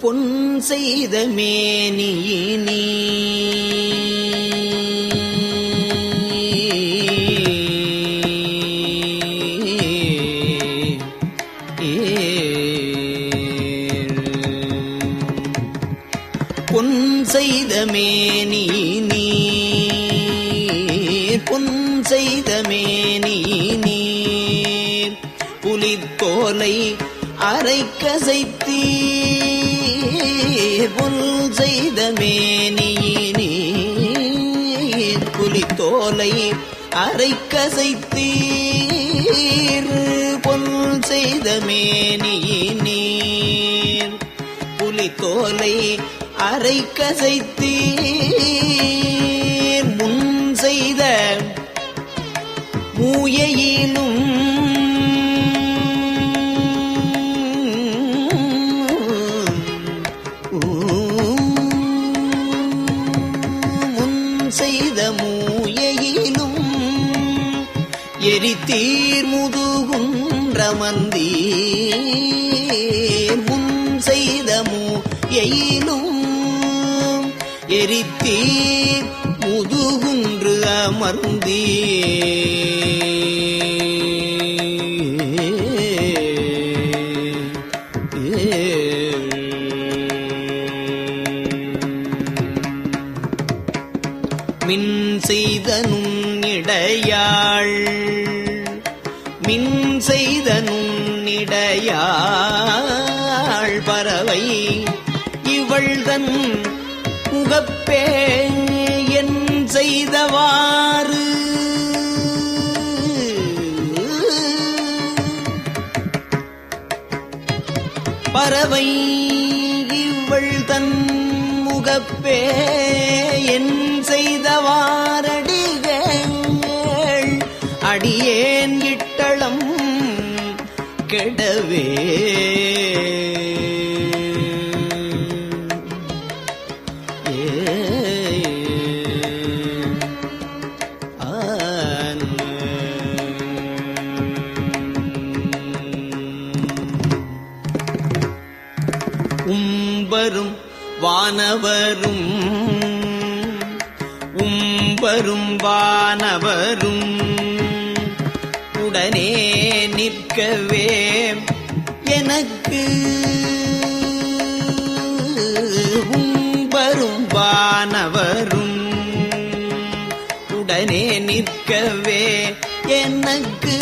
பொன் செய்த மேனியினீ. புலித்தோலை அரைக்கசைத்தீர். பொன் செய்த மேனியினீர். நீர் புலித்தோலை அரைக்கசைத்தீர். முன் செய்த மூயையினும் எரித்தீர் முதுகுன்றமந்தீர் முன் செய்தமோ மூயையிலும் எரித்தீர். முதுகுன்று அமர்ந்தீர். செய்த நுண்ணிடையாள் பறவை. இவள்தன் முகப்பே என் செய்தவாறு. பறவை இவள் தன் முகப்பே வானவரும் உடனே நிற்கவே எனக்கு உம்பரும் வானவரும் உடனே நிற்கவே எனக்கு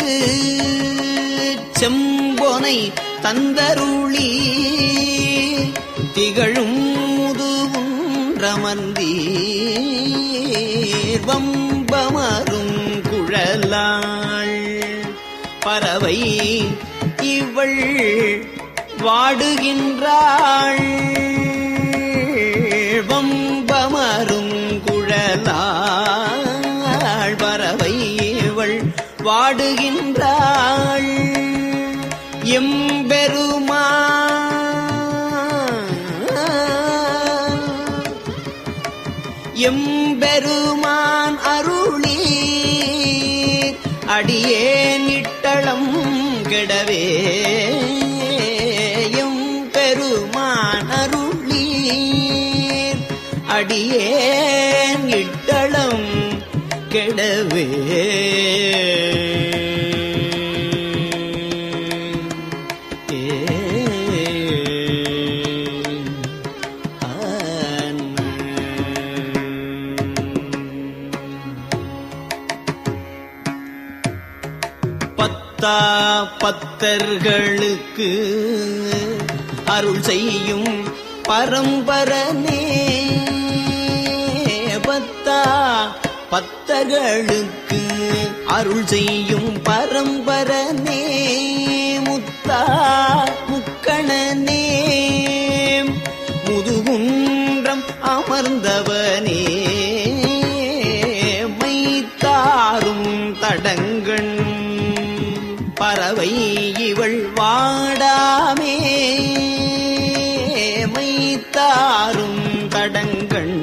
செம்பொனை தந்தருளி திகழும் முதுகுன்றமந்தீர் வம்பமரும் குழலாள் பறவை இவள் வாடுகின்றாள். வம்பமரும் குழலாள் பறவை இவள் வாடுகின்றாள். எம்பெருமா எம்பெருமான் அருளி அடியே பக்தர்களுக்கு அருள் செய்யும் பரம்பரனே. பத்தா பத்தர்களுக்கு அருள் செய்யும் பரம்பரனே. முத்தா முக்கணனே. முதுகுன்றம் அமர்ந்தவனே. மைத்தாரும் தடங்கள் பறவை இவள் வாடாமே. மைத்தாரும் தடங்கள்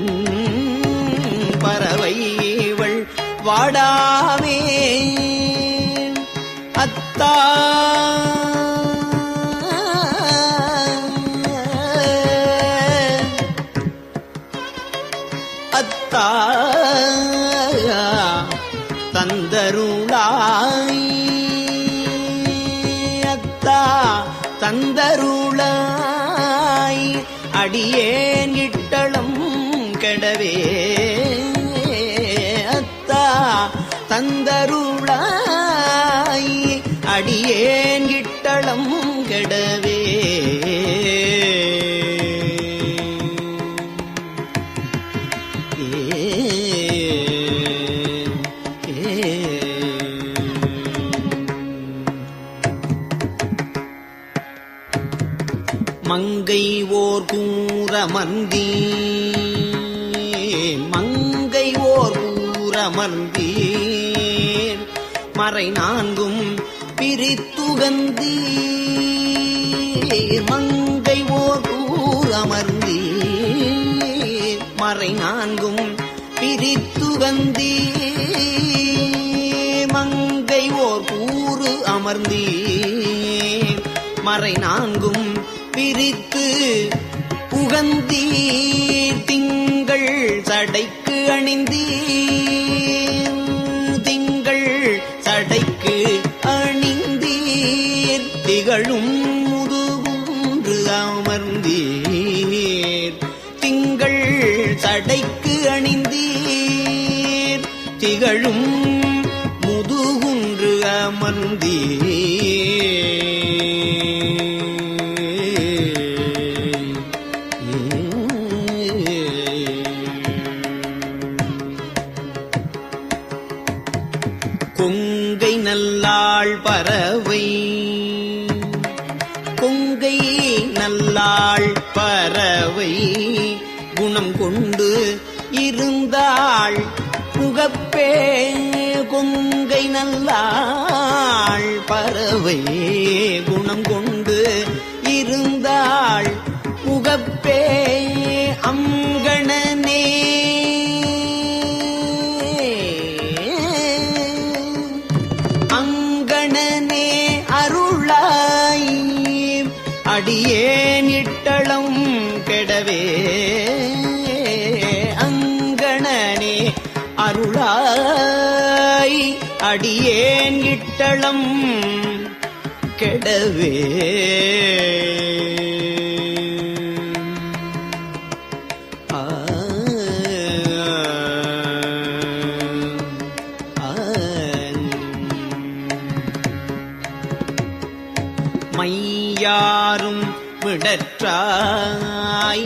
பறவை இவள் வாடாமே. அத்தா. அத்தா. தந்தருளாய் தந்தருளாய். அடியேன் இட்டளம் கெடவே. மங்கை ஓர் கூறமந்தி மங்கை ஓர் கூறமர்ந்தீர் மறை நான்கும் பிரித்துகந்தீர். மங்கை ஓர் கூறமர்ந்தீர் மறை நான்கும் பிரித்துகந்தீர். மங்கை ஓர் கூறு அமர்ந்தீர். மறை நான்கும் பிரித்து புகந்தீர் திங்கள் சடைக்கு அணிந்தீர். குணம் கொண்டு இருந்தாள். முகப்பே அம்மா மையாரும் விடற்றாய்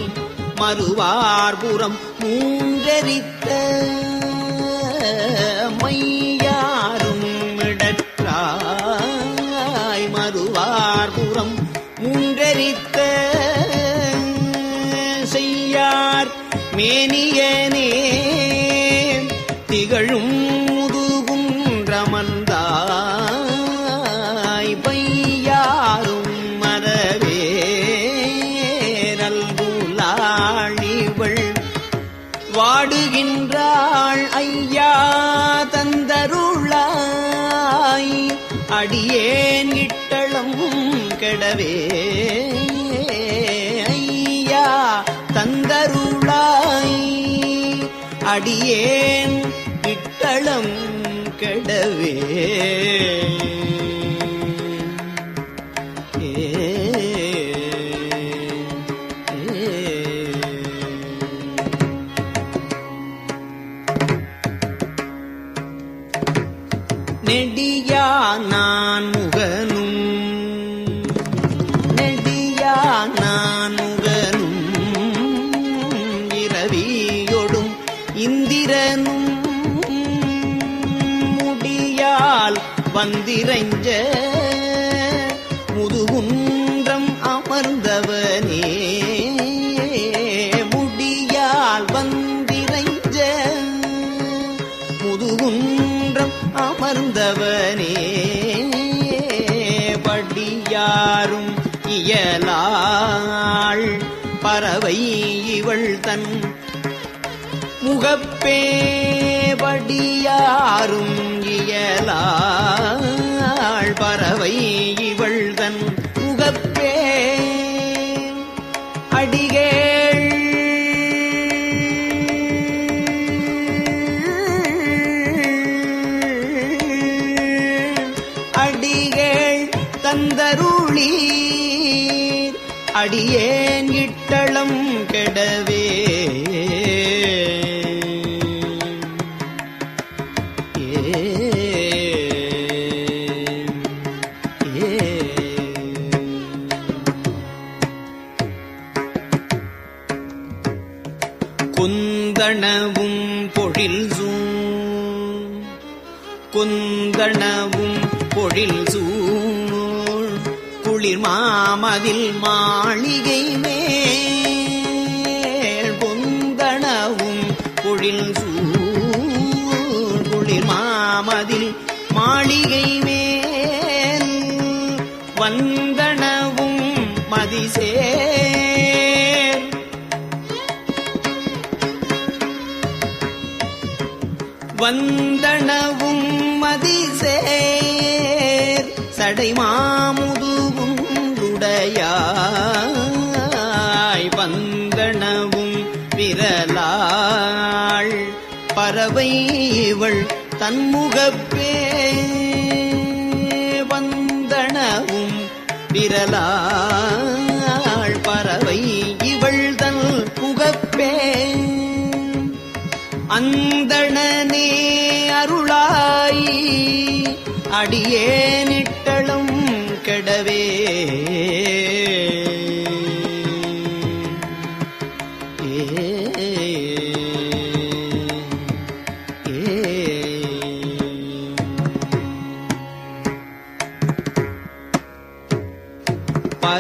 மறுவார்புறம் மூன்றரித்த மூன்றரித்த செய்யார் மேனியனே. திகழும் முதுகும் ரமந்தாய் பையாரும் மரவே. நல்குலாழிவள் வாடுகின்றாள் ஐயா தந்தருளாய். அடியேன் இட்டளம் கெடவே. தந்தருளாய். அடியேன் இட்டளம் கெடவே. ஏ பேவடியாரும் இயலாள் பறவை இவள்தன் முகப்பே. அடிகேள். அடிகேள் தந்தருளீர். அடியேன் இட்டளம் கெடவே. குந்தணவும் பொழில் சூழ் குளிர் மாமதில் மாளிகை மேல் குந்தணவும் பொழில் சூழ் சடைமாமுதுவும் உடையாய் வந்தனவும் விரலாள் பறவை இவள் தன்முகப்பே வந்தனவும் விரலாள் பறவை இவள் தன் புகப்பே அந்தணனே அருளாயி அடியேனிட்டு கெடவே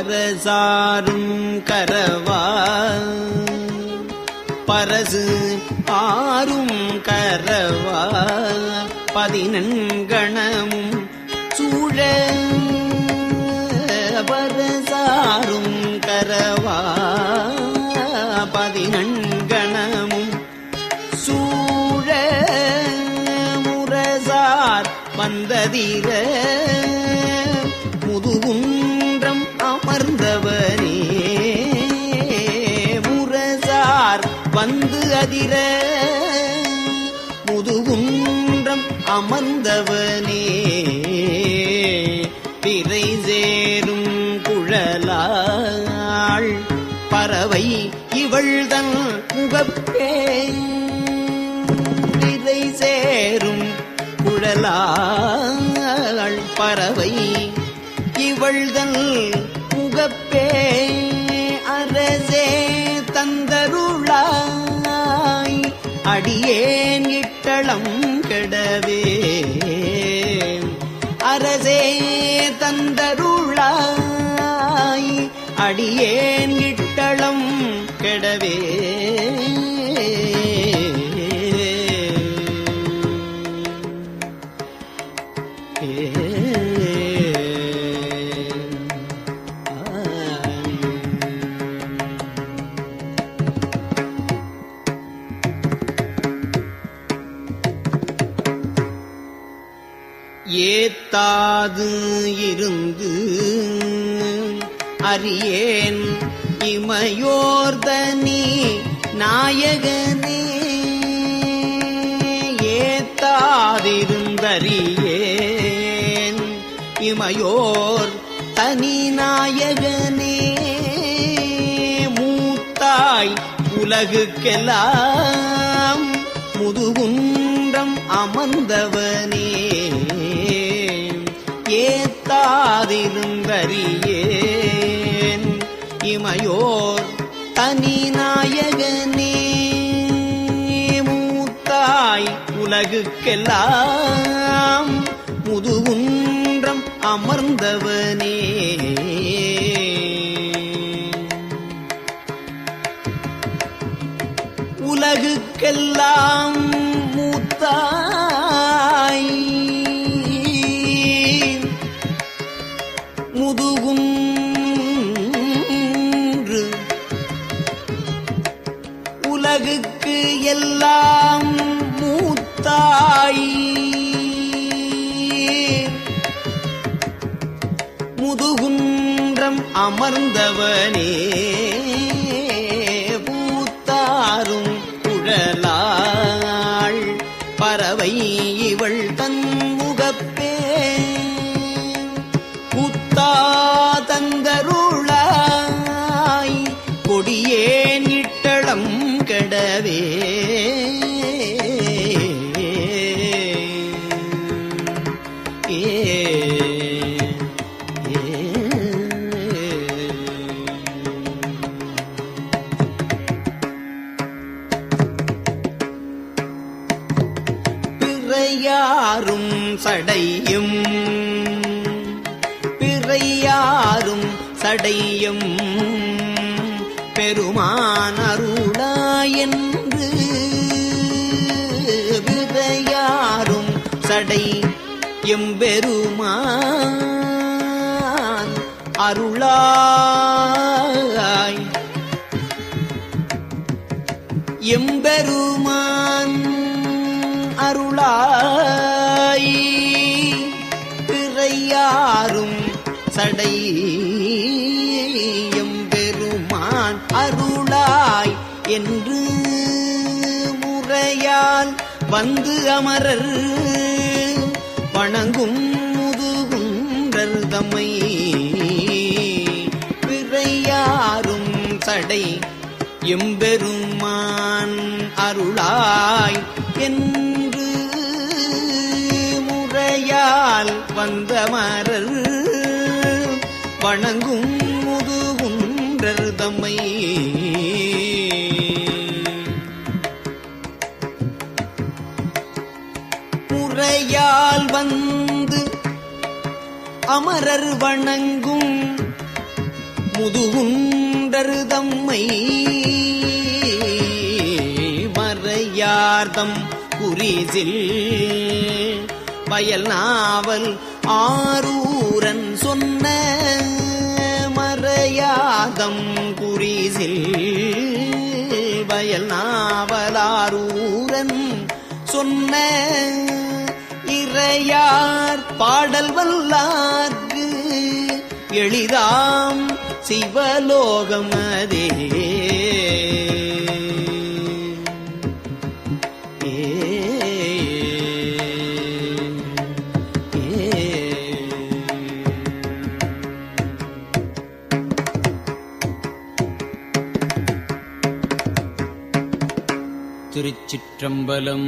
பரசாரும் கரவா பரசு ஆறும் கரவா பதினெண்கணமும் கரவா பதினண்கணமும் சூழ முரசார் வந்ததிர. முதுகுன்றம் அமர்ந்தவனே முரசார் வந்து அதிர. முதுகுன்றம் அமர்ந்தவனே பிறை சேரும் குழலா. பறவை இவள்தன் முகப்பே இதை சேரும் குழலாள் பறவை இவள்தன் முகப்பே அரசே தந்தருளாய் அடியேன் இட்டளம் கெடவே. அரசே தந்தருளாய் அடியேன் ஏத்தாது இருந்து அறியேன் இமையோர்தனி நாயகனே. ஏத்தாதிருந்தறியேன் இமையோர் தனி நாயகனே. மூத்தாய் உலகுக்கெல்லாம் ஏத்தாதிருந்தறியேன் இமையோர் தனி நாயகனே மூத்தாய் உலகுக்கெல்லாம் முதுகுன்றம் அமர்ந்தவனே. உலகுக்கெல்லாம் மூத்தாய் எல்லாம் மூத்தாய். முதுகுன்றம் அமர்ந்தவனே பூத்தாரும் குழலாள். பறவை இவள் தன் முகப்பே. புத்தாத பிறையாரும் சடையும். பிறையாரும் சடையும். பெருமான் அருளாயென்று பிறையாரும் சடை எம்பெருமான் அருளாய். எம்பெருமான் அருளாய். சடை எம்பெருமான் அருளாய் என்று முறையால் வந்து அமரர். வணங்கும் முதுகுன்றர் தம்மை பிறையாரும் சடை. எம்பெருமான் அருளாய் என்று முறையால் வந்த மரர் வணங்கும் முதுகுன்றர் தம்மை. முறையால் வந்து அமரர் வணங்கும் முதுகுண்டர் தம்மை. மறையார்தம் குறிசில் வயல் நாவல் ஆரூரன் மறையாதம் குறிசில் வயல் நாவலாரூரன் சொன்ன இறையார் பாடல் வல்லார்க்கு எளிதாம் சிவலோகம் அதே त्र्यम्बलम्